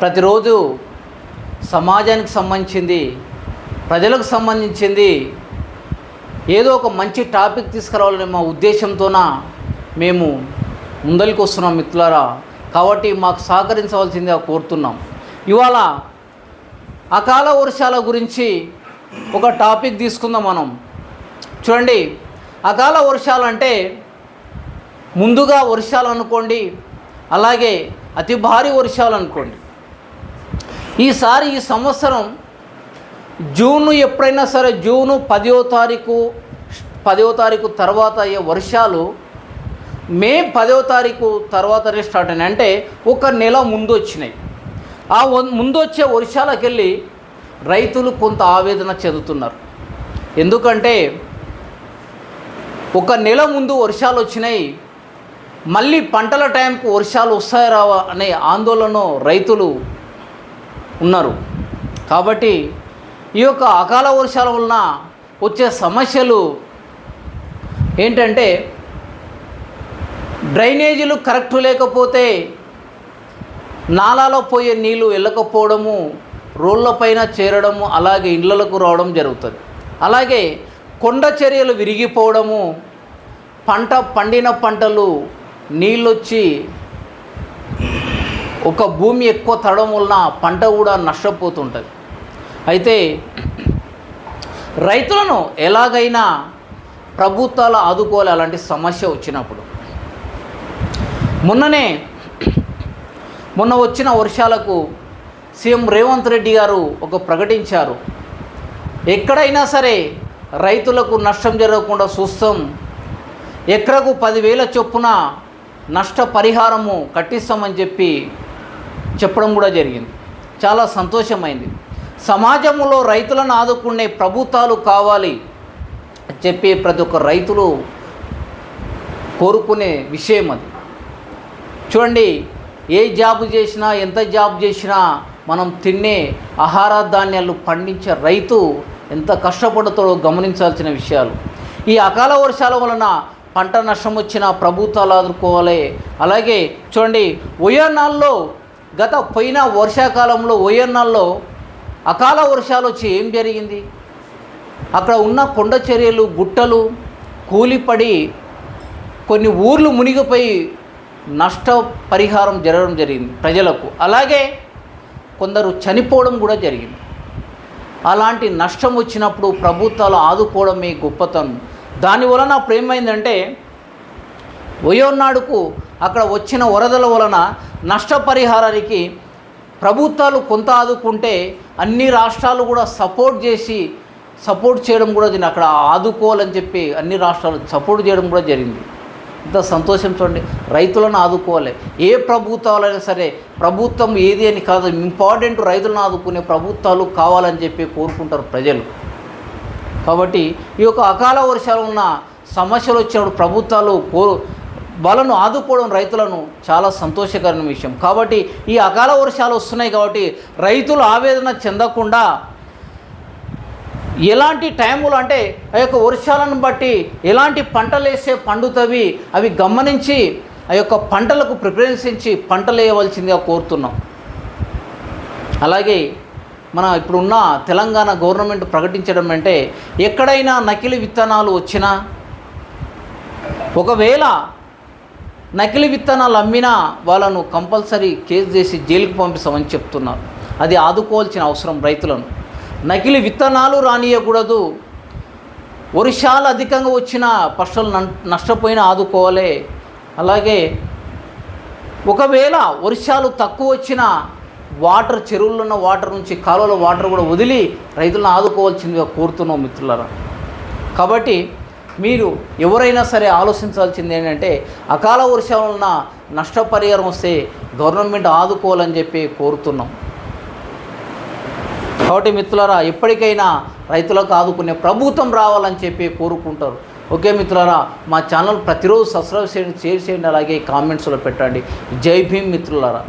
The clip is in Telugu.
ప్రతిరోజు సమాజానికి సంబంధించింది ప్రజలకు సంబంధించింది ఏదో ఒక మంచి టాపిక్ తీసుకురావాలనే మా ఉద్దేశంతోన మేము ముందరికి వస్తున్నాం మిత్రులారా. కాబట్టి మాకు సహకరించవలసిందిగా కోరుతున్నాం. ఇవాళ అకాల వర్షాల గురించి ఒక టాపిక్ తీసుకుందాం మనం. చూడండి అకాల వర్షాలు అంటే ముందుగా వర్షాలు అనుకోండి అలాగే అతి భారీ వర్షాలు అనుకోండి ఈసారి ఈ సంవత్సరం జూన్ ఎప్పుడైనా సరే జూను పదో తారీఖు పదో తారీఖు తర్వాత అయ్యే వర్షాలు మే పదో తారీఖు తర్వాతనే స్టార్ట్ అయినాయి. అంటే ఒక నెల ముందు వచ్చినాయి. ఆ వ- ముందు వచ్చే వర్షాలకు వెళ్ళి రైతులు కొంత ఆవేదన చెందుతున్నారు. ఎందుకంటే ఒక నెల ముందు వర్షాలు వచ్చినాయి. మళ్ళీ పంటల టైంకు వర్షాలు వస్తాయి రావా అనే ఆందోళన రైతులు ఉన్నారు. కాబట్టి ఈ యొక్క అకాల వర్షాల వలన వచ్చే సమస్యలు ఏంటంటే డ్రైనేజీలు కరెక్ట్ లేకపోతే నాలాలో పోయే నీళ్ళు వెళ్ళకపోవడము రోళ్ళపైన చేరడము అలాగే ఇళ్ళలకు రావడం జరుగుతుంది. అలాగే కొండ చర్యలు విరిగిపోవడము పంట పండిన పంటలు నీళ్ళొచ్చి ఒక భూమి ఎక్కువ తడడం వలన పంట కూడా నష్టపోతుంటుంది. అయితే రైతులను ఎలాగైనా ప్రభుత్వాలు ఆదుకోవాలి అలాంటి సమస్య వచ్చినప్పుడు. మొన్ననే మొన్న వచ్చిన వర్షాలకు సీఎం రేవంత్ రెడ్డి గారు ఒక ప్రకటించారు. ఎక్కడైనా సరే రైతులకు నష్టం జరగకుండా చూస్తాం. ఎకరకు పదివేల చొప్పున నష్టపరిహారము కట్టిస్తామని చెప్పి చెప్పడం కూడా జరిగింది. చాలా సంతోషమైంది. సమాజంలో రైతులను ఆదుకునే ప్రభుత్వాలు కావాలి చెప్పే చెప్పి ప్రతి ఒక్క రైతులు కోరుకునే విషయం అది. చూడండి ఏ జాబ్ చేసినా ఎంత జాబ్ చేసినా మనం తినే ఆహార ధాన్యాలు పండించే రైతు ఎంత కష్టపడుతుందో గమనించాల్సిన విషయాలు. ఈ అకాల వర్షాల వలన పంట నష్టం వచ్చిన ప్రభుత్వాలు ఆదుకోవాలి. అలాగే చూడండి ఒయర్నాల్లో గత పోయిన వర్షాకాలంలో ఒయర్నాల్లో అకాల వర్షాలు వచ్చి ఏం జరిగింది? అక్కడ ఉన్న కొండ చర్యలు గుట్టలు కూలిపడి కొన్ని ఊర్లు మునిగిపోయి నష్ట పరిహారం జరగడం జరిగింది ప్రజలకు. అలాగే కొందరు చనిపోవడం కూడా జరిగింది. అలాంటి నష్టం వచ్చినప్పుడు ప్రభుత్వాలు ఆదుకోవడమే గొప్పతనం. దాని వలన అప్పుడు ఏమైందంటే వయోనాడుకు అక్కడ వచ్చిన వరదల వలన నష్టపరిహారానికి ప్రభుత్వాలు కొంత ఆదుకుంటే అన్ని రాష్ట్రాలు కూడా సపోర్ట్ చేసి సపోర్ట్ చేయడం కూడా దీన్ని అక్కడ ఆదుకోవాలని చెప్పి అన్ని రాష్ట్రాలు సపోర్ట్ చేయడం కూడా జరిగింది. ఇంత సంతోషం చూడండి. రైతులను ఆదుకోవాలి. ఏ ప్రభుత్వాలైనా సరే ప్రభుత్వం ఏది అని కాదు ఇంపార్టెంట్ రైతులను ఆదుకునే ప్రభుత్వాలు కావాలని చెప్పి కోరుకుంటారు ప్రజలు. కాబట్టి ఈ యొక్క అకాల వర్షాలు ఉన్న సమస్యలు వచ్చినప్పుడు ప్రభుత్వాలు కోరు వాళ్ళను ఆదుకోవడం రైతులను చాలా సంతోషకరమైన విషయం. కాబట్టి ఈ అకాల వర్షాలు వస్తున్నాయి కాబట్టి రైతులు ఆవేదన చెందకుండా ఎలాంటి టైములు అంటే ఆ యొక్క వర్షాలను బట్టి ఎలాంటి పంటలు వేసే పండుతవి అవి గమనించి ఆ యొక్క పంటలకు ప్రిఫరెన్స్ ఇచ్చి పంటలు వేయవలసిందిగా కోరుతున్నాం. అలాగే మన ఇప్పుడున్న తెలంగాణ గవర్నమెంట్ ప్రకటించడం అంటే ఎక్కడైనా నకిలీ విత్తనాలు వచ్చినా ఒకవేళ నకిలీ విత్తనాలు అమ్మినా వాళ్ళను కంపల్సరీ కేసు చేసి జైలుకి పంపిస్తామని చెప్తున్నారు. అది ఆదుకోవాల్సిన అవసరం రైతులను. నకిలీ విత్తనాలు రానియకూడదు. వర్షాలు అధికంగా వచ్చిన పశువులు నష్టపోయినా ఆదుకోవాలి. అలాగే ఒకవేళ వర్షాలు తక్కువ వచ్చినా వాటర్ చెరువుల్లో ఉన్న వాటర్ నుంచి కాలువలో వాటర్ కూడా వదిలి రైతులను ఆదుకోవాల్సిందిగా కోరుతున్నాం మిత్రులారా. కాబట్టి మీరు ఎవరైనా సరే ఆలోచించాల్సింది ఏంటంటే అకాల వర్షాల వలన నష్టపరిహారం వస్తే గవర్నమెంట్ ఆదుకోవాలని చెప్పి కోరుతున్నాం. కాబట్టి మిత్రులారా ఎప్పటికైనా రైతులకు ఆదుకునే ప్రభుత్వం రావాలని చెప్పి కోరుకుంటారు. ఓకే మిత్రులారా మా ఛానల్ ప్రతిరోజు సబ్స్క్రైబ్ చేయండి షేర్ చేయండి అలాగే కామెంట్స్లో పెట్టండి. జై భీమ్ మిత్రులారా.